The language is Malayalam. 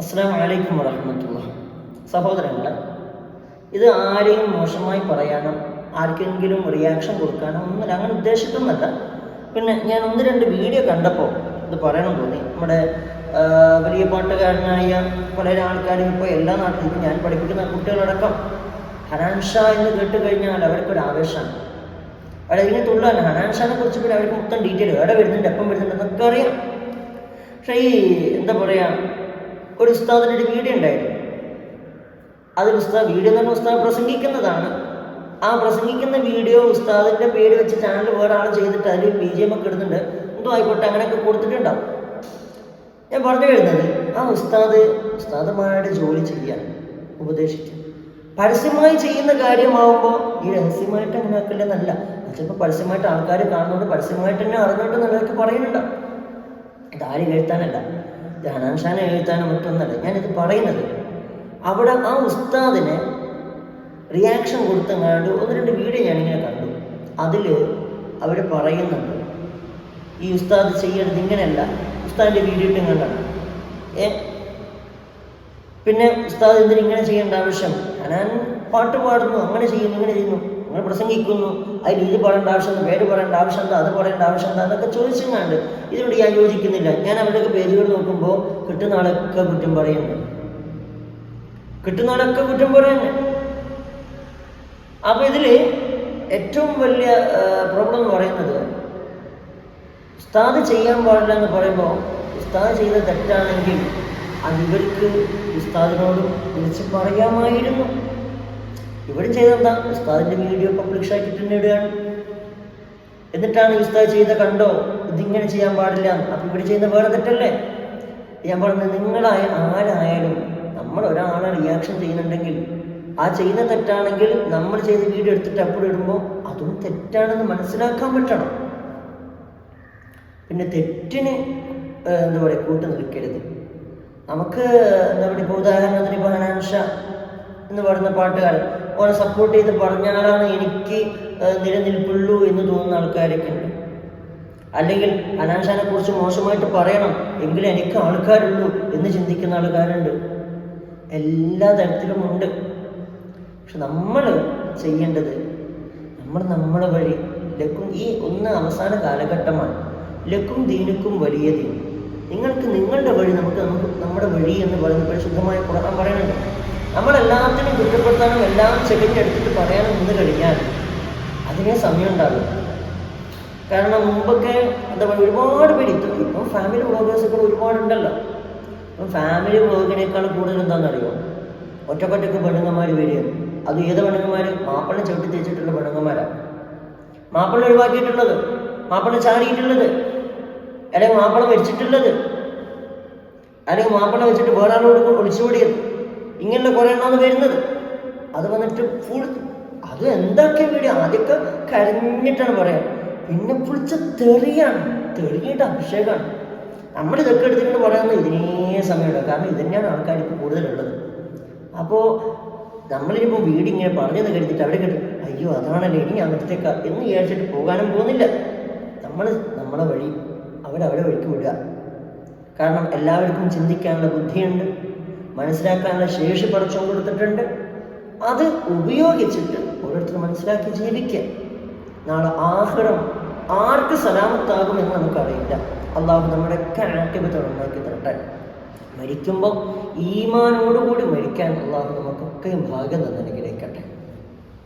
അസ്സാം വലൈക്കും വറഹമത്തുള്ള. സഹോദരങ്ങളെ ഇത് ആരെയും മോശമായി പറയാനോ ആർക്കെങ്കിലും റിയാക്ഷൻ കൊടുക്കാനോ ഒന്നുമില്ല. അങ്ങനെ ഉദ്ദേശിക്കുന്നില്ല പിന്നെ ഞാൻ ഒന്ന് രണ്ട് വീഡിയോ കണ്ടപ്പോൾ ഇത് പറയണം തോന്നി. നമ്മുടെ വലിയ പാട്ടുകാരനായ പല ആൾക്കാരും ഇപ്പോൾ എല്ലാ നാട്ടിലും ഞാൻ പഠിപ്പിക്കുന്ന കുട്ടികളടക്കം ഹനാൻ ഷാ എന്ന് കേട്ട് കഴിഞ്ഞാൽ അവർക്ക് ഒരു ആവേശമാണ്. അവിടെ ഇതിനെ തുള്ളാണ് ഹനാൻ ഷാനെ കുറിച്ച് പിന്നെ അവർക്ക് മൊത്തം ഡീറ്റെയിൽ എവിടെ വരുന്നുണ്ട് എപ്പം വരുന്നുണ്ട് എന്നൊക്കെ അറിയാം. പക്ഷേ ഈ എന്താ പറയുക ഒരു ഉസ്താദിന്റെ ഒരു വീഡിയോ ഉണ്ടായിരുന്നു. അതിൽ ഉസ്താദ് വീഡിയോ തന്നെ ഉസ്താദ് പ്രസംഗിക്കുന്നതാണ്. ആ പ്രസംഗിക്കുന്ന വീഡിയോ ഉസ്താദിന്റെ പേര് വെച്ച് ചാനൽ വേറെ ചെയ്തിട്ട് അതിൽ ബി ജി എം ഒക്കെ ഇടുന്നുണ്ട്. എന്തോ ആയിക്കോട്ടെ അങ്ങനെയൊക്കെ കൊടുത്തിട്ടുണ്ടാവും. ഞാൻ പറഞ്ഞു വരുന്നത് ആ ഉസ്താദ് ഉസ്താദന്മാരുടെ ജോലി ചെയ്യാൻ ഉപദേശിച്ചു. പരസ്യമായി ചെയ്യുന്ന കാര്യമാവുമ്പോൾ ഈ രഹസ്യമായിട്ട് അങ്ങനെ ആക്കില്ലെന്നല്ല. ചിലപ്പോൾ പരസ്യമായിട്ട് ആൾക്കാർ കാണുന്നുണ്ട് പരസ്യമായിട്ട് തന്നെ അറിഞ്ഞുകൊണ്ട് നിലയ്ക്ക് പറയുന്നുണ്ടാവും. ഇതാരും എഴുത്താനല്ല ഷാനെ എഴുത്താനോ മറ്റൊന്നല്ല ഞാനിത് പറയുന്നത്. അവിടെ ആ ഉസ്താദിനെ റിയാക്ഷൻ കൊടുത്തങ്ങാണ്ട് ഒന്ന് രണ്ട് വീഡിയോ ഞാനിങ്ങനെ കണ്ടു. അതിൽ അവർ പറയുന്നുണ്ട് ഈ ഉസ്താദ് ചെയ്യേണ്ടത് ഇങ്ങനെയല്ല. ഉസ്താദിന്റെ വീഡിയോ ഇട്ടും കണ്ടാണ് ഏ? പിന്നെ ഉസ്താദ് എന്തിനും ഇങ്ങനെ ചെയ്യേണ്ട ആവശ്യം? ഞാൻ പാട്ട് പാടുന്നു അങ്ങനെ ചെയ്യുന്നു ഇങ്ങനെ ചെയ്യുന്നു. അങ്ങനെ പ്രസംഗിക്കുന്നു. അതിൽ ഇത് പറയേണ്ട ആവശ്യമുണ്ട് പേര് പറയേണ്ട ആവശ്യമുണ്ട് അത് പറയേണ്ട ആവശ്യമുണ്ട് എന്നൊക്കെ ചോദിച്ചങ്ങാണ്ട് ഇതിനോട് ഞാൻ യോജിക്കുന്നില്ല. ഞാൻ അവരുടെയൊക്കെ പേജുകൾ നോക്കുമ്പോൾ കിട്ടുന്ന ആളൊക്കെ കുറ്റം പറയുന്നു. കിട്ടുന്ന ആളൊക്കെ കുറ്റം പറയുന്നു. അപ്പോൾ ഇതിൽ ഏറ്റവും വലിയ പ്രോബ്ലം എന്ന് പറയുന്നത് ഉസ്താദ് ചെയ്യാൻ പാടില്ല എന്ന് പറയുമ്പോൾ ഉസ്താദ് ചെയ്ത തെറ്റാണെങ്കിൽ അത് ഇവർക്ക് ഉസ്താദിനോട് വിളിച്ച് പറയാമായിരുന്നു. ഇവരും ചെയ്തെന്താ? ഉസ്താദിന്റെ വീഡിയോ പബ്ലിഷ് ആക്കിയിട്ട് തന്നെ ഇടുകയാണ്. എന്നിട്ടാണ് ഉസ്താദ് ചെയ്ത കണ്ടോ? ഇതിങ്ങനെ ചെയ്യാൻ പാടില്ല അപ്പൊ ഇവിടെ ചെയ്യുന്ന വേറെ തെറ്റല്ലേ? ഞാൻ പറഞ്ഞത് നിങ്ങളായ ആരായാലും നമ്മൾ ഒരാളെ റിയാക്ഷൻ ചെയ്യുന്നുണ്ടെങ്കിൽ ആ ചെയ്യുന്ന തെറ്റാണെങ്കിൽ നമ്മൾ ചെയ്ത വീഡിയോ എടുത്തിട്ട് അപ്പോൾ ഇടുമ്പോൾ അതും തെറ്റാണെന്ന് മനസ്സിലാക്കാൻ പറ്റണം. പിന്നെ തെറ്റിന് എന്താ പറയുക കൂട്ടു നിൽക്കരുത്. നമുക്ക് എന്താ പറയുക ഇപ്പോൾ ഉദാഹരണത്തിന് ഇപ്പോൾ ഹനാൻഷ എന്ന് പാടുന്ന പാട്ടുകാരൻ ഓനെ സപ്പോർട്ട് ചെയ്ത് പറഞ്ഞാലാണ് എനിക്ക് നിലനിൽപ്പുള്ളൂ എന്ന് തോന്നുന്ന ആൾക്കാരൊക്കെ ഉണ്ട്. അല്ലെങ്കിൽ ഹനാൻഷാനെ കുറിച്ച് മോശമായിട്ട് പറയണം. എങ്കിലും എനിക്ക് ആൾക്കാരുള്ളൂ എന്ന് ചിന്തിക്കുന്ന ആൾക്കാരുണ്ട്. എല്ലാ തരത്തിലും ഉണ്ട്. പക്ഷെ നമ്മൾ ചെയ്യേണ്ടത് നമ്മൾ നമ്മളെ വഴി ലക്കും ഈ ഒന്ന് അവസാന കാലഘട്ടമാണ്. ലക്കും ദീനുക്കും വലിയ ദീൻ. നിങ്ങൾക്ക് നിങ്ങളുടെ വഴി നമുക്ക് നമുക്ക് നമ്മുടെ വഴി എന്ന് പറയുന്ന പരിശുദ്ധമായ ഖുർആൻ പറയുന്നുണ്ട്. നമ്മളെല്ലാത്തിനും കുറ്റപ്പെടുത്താനും എല്ലാം ചെടിഞ്ഞെടുത്തിട്ട് പറയാനും നിന്ന് കഴിഞ്ഞാൽ അതിനെ സമയം ഉണ്ടാകും കാരണം മുമ്പൊക്കെ എന്താ പറയുക ഒരുപാട് പേര് ഇപ്പം ഇപ്പം ഫാമിലി വ്ളോഗേഴ്സൊക്കെ ഒരുപാടുണ്ടല്ലോ. ഇപ്പം ഫാമിലി വ്ളോഗിനേക്കാൾ കൂടുതൽ എന്താണെന്നറിയോ? ഒറ്റക്കൊറ്റക്ക് പെണ്ണുങ്ങന്മാർ വരിക. അത് ഏത് പെണ്ണുങ്ങന്മാർ മാപ്പിള ചവിട്ടി തേച്ചിട്ടുള്ള പെണ്ണുങ്ങന്മാരാണ് മാപ്പിള ഒഴിവാക്കിയിട്ടുള്ളത് മാപ്പിള ചാടിയിട്ടുള്ളത് അല്ലെങ്കിൽ മാപ്പിള മരിച്ചിട്ടുള്ളത് അല്ലെങ്കിൽ മാപ്പിള വെച്ചിട്ട് വേറെ ആളോട് ഒളിച്ചോടിയത് ഇങ്ങനെയുള്ള കുറേ എണ്ണമാണ് വരുന്നത്. അത് വന്നിട്ട് ഫുൾ അത് എന്തൊക്കെ വീഡിയോ ആദ്യമൊക്കെ കരഞ്ഞിട്ടാണ് പറയാം. പിന്നെ പുളിച്ച തെറിയാണ് തെറിയിട്ട് അഭിഷേകമാണ് നമ്മൾ ഇതൊക്കെ എടുത്തിട്ട് പറയുന്നത് ഇതിനേ സമയമുണ്ട് കാരണം ഇത് തന്നെയാണ് ആൾക്കാർ ഇപ്പോൾ കൂടുതലുള്ളത്. അപ്പോൾ നമ്മളിപ്പോൾ വീട് ഇങ്ങനെ പറഞ്ഞത് കരുതിയിട്ട് അവിടെ കിട്ടും അയ്യോ അതാണല്ലോ ഇനി അങ്ങനത്തേക്ക എന്ന് വിചാരിച്ചിട്ട് പോകാനും പോകുന്നില്ല. നമ്മൾ നമ്മളെ വഴി അവരവരെ വഴിക്ക് വിടുക. കാരണം എല്ലാവർക്കും ചിന്തിക്കാനുള്ള ബുദ്ധിയുണ്ട്. മനസ്സിലാക്കാനുള്ള ശേഷി പഠിച്ചു കൊടുത്തിട്ടുണ്ട്. അത് ഉപയോഗിച്ചിട്ട് ഓരോരുത്തർ മനസ്സിലാക്കി ജീവിക്കുക. നാളെ ആഹ്റം ആർക്ക് സലാമത്താകുമെന്ന് നമുക്കറിയില്ല. അള്ളാഹു നമ്മുടെ ഒക്കെ ഉണ്ടാക്കി തരട്ടെ. മരിക്കുമ്പോൾ ഈമാനോടുകൂടി മരിക്കാൻ അള്ളാഹു നമുക്കൊക്കെയും ഭാഗ്യം തന്നെ